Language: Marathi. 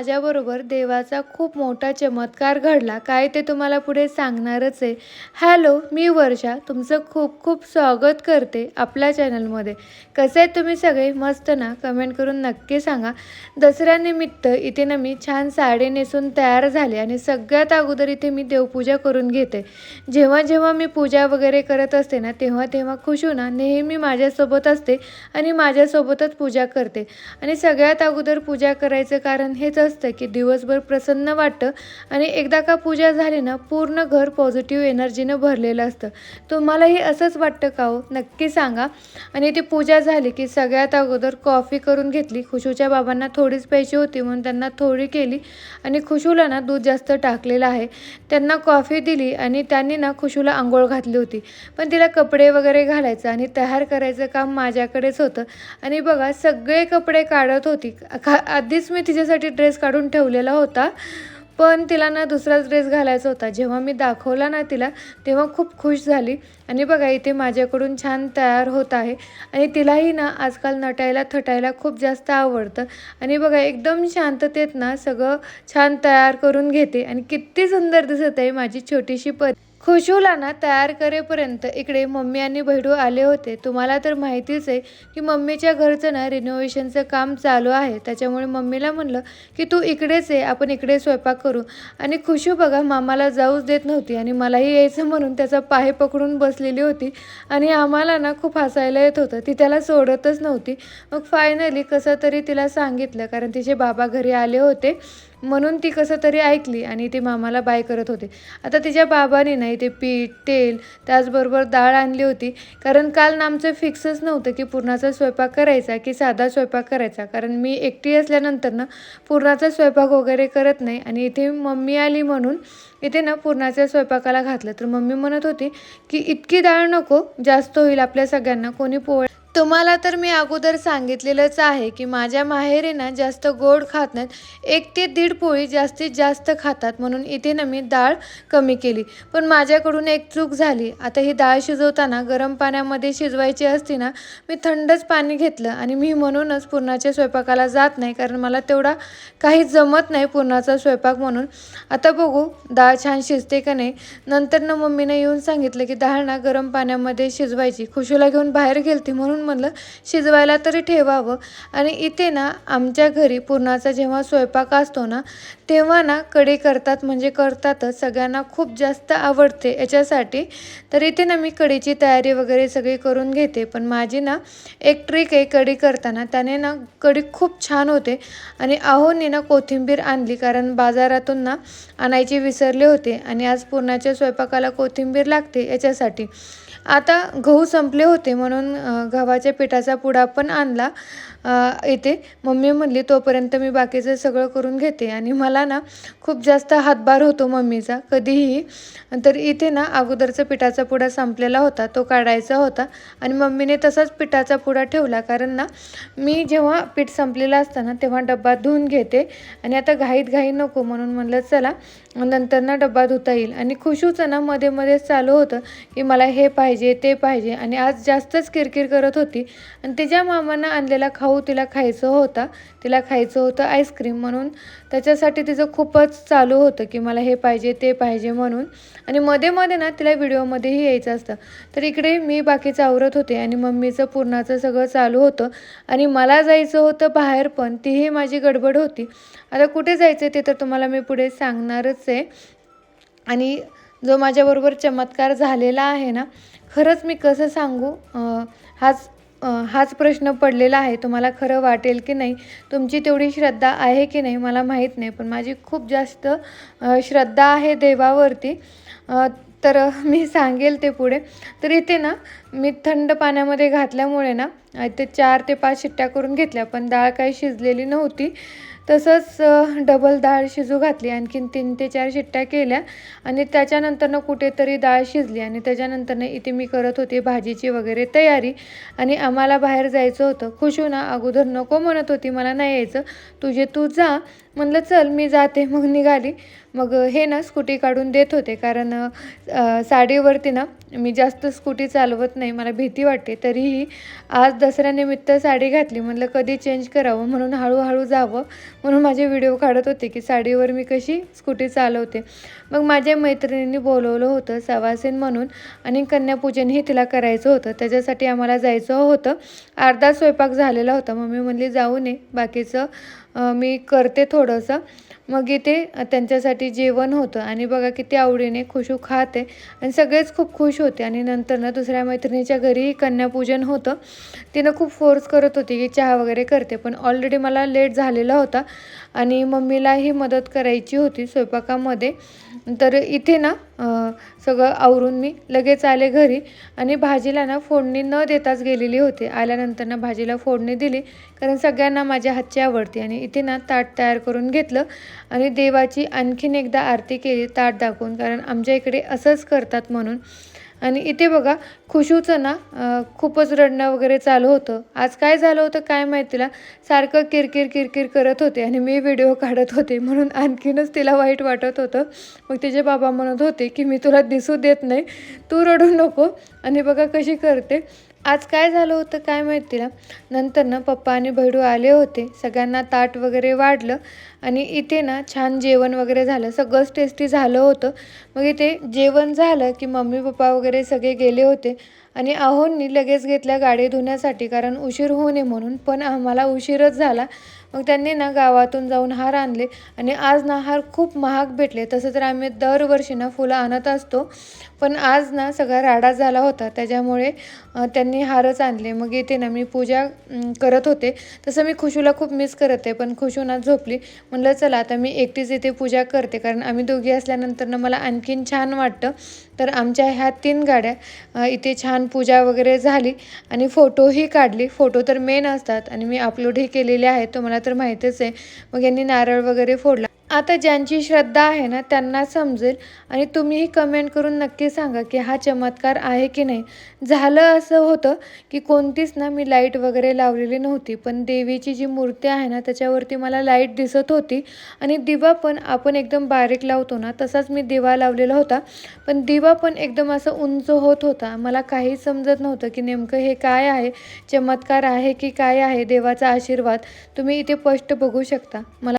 माझ्याबरोबर देवाचा खूप मोठा चमत्कार घडला. काय ते तुम्हाला पुढे सांगणारच आहे. हॅलो मी वर्षा. तुमचं खूप खूप स्वागत करते आपल्या चॅनलमध्ये. कसे आहे तुम्ही सगळे? मस्त ना? कमेंट करून नक्की सांगा. दसऱ्यानिमित्त इथे ना मी छान साडी नेसून तयार झाले आणि सगळ्यात अगोदर इथे मी देवपूजा करून घेते. जेव्हा जेव्हा मी पूजा वगैरे करत असते ना तेव्हा तेव्हा खुशू ना नेहमी माझ्यासोबत असते आणि माझ्यासोबतच पूजा करते. आणि सगळ्यात अगोदर पूजा करायचं कारण हेच असतं की दिवसभर प्रसन्न वाटतं आणि एकदा का पूजा झाली ना पूर्ण घर पॉझिटिव्ह एनर्जीनं भरलेलं असतं. तुम्हालाही असंच वाटतं का हो? नक्की सांगा. आणि ती पूजा झाली की सगळ्यात अगोदर कॉफी करून घेतली. खुशूच्या बाबांना थोडीच प्यायची होती म्हणून त्यांना थोडी केली. आणि खुशूला ना दूध जास्त टाकलेलं आहे. त्यांना कॉफी दिली आणि त्यांनी ना खुशूला आंघोळ घातली होती. पण तिला कपडे वगैरे घालायचं आणि तयार करायचं काम माझ्याकडेच होतं. आणि बघा सगळे कपडे काढत होती. आधीच मी तिच्यासाठी ड्रेस काढून ठेवलेला होता. पण तिला ना दुसराच ड्रेस घालायचा होता. जेव्हा मी दाखवला ना तिला तेव्हा खूप खुश झाली. आणि बघा इथे माझ्याकडून छान तयार होत आहे. आणि तिलाही ना आजकाल नटायला थटायला खूप जास्त आवडतं. आणि बघा एकदम शांततेत ना सगळं छान तयार करून घेते. आणि किती सुंदर दिसत आहे माझी छोटीशी परी. खुशूलाना तयार करेपर्यंत इकडे मम्मी आणि बहिडू आले होते. तुम्हाला तर माहितीच आहे की मम्मीच्या घरचं ना रिनोव्हेशनचं काम चालू आहे. त्याच्यामुळे मम्मीला म्हणलं की तू इकडेच आहे आपण इकडे स्वयंपाक करू. आणि खुशू बघा मामाला जाऊच देत नव्हती आणि मलाही यायचं म्हणून त्याचा पाय पकडून बसलेली होती. आणि आम्हाला ना खूप हसायला येत होतं. ती त्याला सोडतच नव्हती. मग फायनली कसं तरी तिला सांगितलं कारण तिचे बाबा घरी आले होते. म्हणून ती कसं तरी ऐकली आणि ते मामाला बाय करत होते. आता तिच्या बाबाने नाही ते पीठ तेल त्याचबरोबर डाळ आणली होती. कारण काल ना आमचं फिक्सच नव्हतं की पुरणाचा स्वयंपाक करायचा की साधा स्वयंपाक करायचा. कारण मी एकटी असल्यानंतर ना पुरणाचा स्वयंपाक वगैरे करत नाही आणि इथे मम्मी आली म्हणून इथे ना पुरणाच्या स्वयंपाकाला घातलं. तर मम्मी म्हणत होती की इतकी डाळ नको जास्त होईल आपल्या सगळ्यांना कोणी पोळ तुम्हाला तर मी अगोदर सांगितलेलंच आहे की माझ्या माहेरी ना जास्त गोड खात नाहीत. एक ते दीड पोळी जास्तीत जास्त खातात म्हणून इथे ना मी डाळ कमी केली. पण माझ्याकडून एक चूक झाली. आता ही डाळ शिजवताना गरम पाण्यामध्ये शिजवायची असती ना मी थंडच पाणी घेतलं आणि मी म्हणूनच पुरणाच्या स्वयंपाकाला जात नाही कारण मला तेवढा काही जमत नाही पुरणाचा स्वयंपाक म्हणून. आता बघू डाळ छान शिजते का नाही? नंतर ना मम्मीने येऊन सांगितलं की डाळ ना गरम पाण्यामध्ये शिजवायची. खुशीला घेऊन बाहेर गेलती म्हणून म्हणलं शिजवायला तरी ठेवावं. आणि इथे ना आमच्या घरी पुरणाचा जेव्हा स्वयंपाक असतो ना तेव्हा ना कढी करतात म्हणजे करतातच. सगळ्यांना खूप जास्त आवडते याच्यासाठी. तर इथे ना मी कढीची तयारी वगैरे सगळी करून घेते. पण माझी ना एक ट्रिक आहे कढी करताना. त्याने ना कढी खूप छान होते. आणि आहोनी ना कोथिंबीर आणली. कारण बाजारातून ना आणायची विसरले होते. आणि आज पुरणाच्या स्वयंपाकाला कोथिंबीर लागते याच्यासाठी. आता गहू संपले होते म्हणून गव्हाच्या पिठाचा पुडा पण आणला. येते. इथे मम्मी म्हणली तोपर्यंत मी बाकीचं सगळं करून घेते. आणि मला ना खूप जास्त हातभार होतो मम्मीचा कधीही. तर इथे ना अगोदरचा पिठाचा पुडा संपलेला होता तो काढायचा होता. आणि मम्मीने तसाच पिठाचा पुडा ठेवला कारण ना मी जेव्हा पीठ संपलेलं असतं ना तेव्हा डब्बा धुवून घेते. आणि आता घाईत घाई नको म्हणून म्हणलं चला नंतर ना डब्बा धुता येईल. आणि खुशूचं ना मध्ये मध्येच चालू होतं की मला हे पाहिजे ते पाहिजे. आणि आज जास्तच किरकिर करत होती. आणि तिच्या मामानं आणलेला खाऊ तिला खायचं होता. तिला खायचं होतं आईस्क्रीम म्हणून. त्याच्यासाठी तिचं खूपच चालू होतं की मला हे पाहिजे ते पाहिजे म्हणून. आणि मध्ये मध्ये ना तिला व्हिडिओमध्येही यायचं असतं. तर इकडे मी बाकीचं आवरत होते आणि मम्मीचं पूर्णाचं सगळं चालू होतं. आणि मला जायचं होतं बाहेर पण तीही माझी गडबड होती. आता कुठे जायचं ते तर तुम्हाला मी पुढे सांगणारच आहे. आणि जो माझ्याबरोबर चमत्कार झालेला आहे ना खरंच मी कसं सांगू? हाच हाच प्रश्न पडलेला आहे. तुम्हाला खरं वाटेल की नाही? तुमची तेवढी श्रद्धा आहे की नाही मला माहीत नाही. पण माझी खूप जास्त श्रद्धा आहे देवावरती. तर मी सांगेल ते पुढे. तर इथे ना मी थंड पाण्यामध्ये घातल्यामुळे ना इथे चार ते पाच शिट्ट्या करून घेतल्या. पण डाळ काही शिजलेली नव्हती. तसंच डबल डाळ शिजू घातली आणखीन तीन ते चार शिट्ट्या केल्या आणि त्याच्यानंतरनं कुठेतरी डाळ शिजली आणि त्याच्यानंतरनं इथे मी करत होते भाजीची वगैरे तयारी आणि आम्हाला बाहेर जायचं होतं. खुशू ना अगोदर नको म्हणत होती मला नाही यायचं. तुझे तू जा. म्हणलं चल मी जाते. मग निघाली. मग हे ना स्कूटी काढून देत होते. कारण साडीवरती ना मी जास्त स्कूटी चालवत नाही. मला भीती वाटते. तरीही आज दसऱ्यानिमित्त साडी घातली. म्हणलं कधी चेंज करावं? म्हणून हळूहळू जावं. म्हणून माझे व्हिडिओ काढत होते की साडीवर मी कशी स्कूटी चालवते. मग माझ्या मैत्रिणींनी बोलवलं होतं सवासीन म्हणून आणि कन्यापूजनही तिला करायचं होतं. त्याच्यासाठी आम्हाला जायचं होतं. अर्धा स्वयंपाक झालेला होता. मम्मी म्हणली जाऊ नये बाकीचं मी करते थोडंसं. मग इथे त्यांच्यासाठी जेवण होतं आणि बघा किती आवडीने खुशू खाते आणि सगळेच खूप खुश होते. आणि नंतर ना दुसऱ्या मैत्रिणीच्या घरी कन्यापूजन होतं. तिनं खूप फोर्स करत होती की चहा वगैरे करते पण ऑलरेडी मला लेट झालेला होता आणि मम्मीलाही मदत करायची होती स्वयंपाकामध्ये. तर इथे ना सगळं आवरून मी लगेच आले घरी आणि भाजीला ना फोडणी न देताच गेलेली होती. आल्यानंतर ना भाजीला फोडणी दिली कारण सगळ्यांना माझ्या हातची आवडते आणि इथे ना ताट तयार करून घेतलं आणि देवाची आणखीन एकदा आरती केली ताट दाखवून कारण आमच्या इकडे असंच करतात म्हणून. आणि इथे बघा खुशूचं ना खूपच रडणं वगैरे चालू होतं. आज काय झालं होतं काय माहिती तिला? सारखं किरकिर किरकिर करत होते आणि मी व्हिडिओ काढत होते म्हणून आणखीनच तिला वाईट वाटत होतं. मग तिचे बाबा म्हणत होते की मी तुला दिसू देत नाही. तू रडू नको. आणि बघा कशी करते. आज काय झालं होतं काय माहिती तिला? नंतर ना पप्पा आणि भैडू आले होते. सगळ्यांना ताट वगैरे वाढलं आणि इथे ना छान जेवण वगैरे झालं. सगळंच टेस्टी झालं होतं. मग इथे जेवण झालं की मम्मी पप्पा वगैरे सगळे गेले होते. आणि आहोंनी लगेच घेतल्या गाडी धुण्यासाठी कारण उशीर होऊ नये म्हणून. पण आम्हाला उशीरच झाला. मग त्यांनी ना गावातून जाऊन हार आणले आणि आज ना हार खूप महाग भेटले. तसं तर आम्ही दरवर्षी ना फुलं आणत असतो पण आज ना सगळा राडा झाला होता. त्याच्यामुळे त्यांनी हारच आणले. मग इथे ना मी पूजा करत होते. तसं मी खुशूला खूप मिस करत आहे पण खुशू ना झोपली. म्हणलं चला आता मी एकटीच इथे पूजा करते. कारण आम्ही दोघी असल्यानंतर ना मला आणखीन छान वाटतं. तर आमच्या ह्या तीन गाड्या इथे छान पूजा वगैरे झाली आणि फोटोही काढली. फोटो तर मेन असतात आणि मी अपलोडही केलेले आहेत तुम्हाला तर माहीतच आहे. मग यांनी नारळ वगैरे फोडला. आता ज्यांची श्रद्धा आहे ना त्यांना समजेल. आणि तुम्हीही कमेंट करून नक्की सांगा की हा चमत्कार आहे की नाही. झालं असं होतं की कोणतीच ना मी लाइट वगैरे लावलेली नव्हती. पण देवीची जी मूर्ती आहे ना त्याच्यावरती मला लाइट दिसत होती. आणि दिवा पण आपण एकदम बारीक लावतो ना तसाच मी दिवा लावलेला होता. पण दिवा पण एकदम असं उंच होत होता. मला काही समजत नव्हतं की नेमकं हे काय आहे? चमत्कार आहे की काय आहे? देवाचा आशीर्वाद. तुम्ही इथे स्पष्ट बघू शकता. मला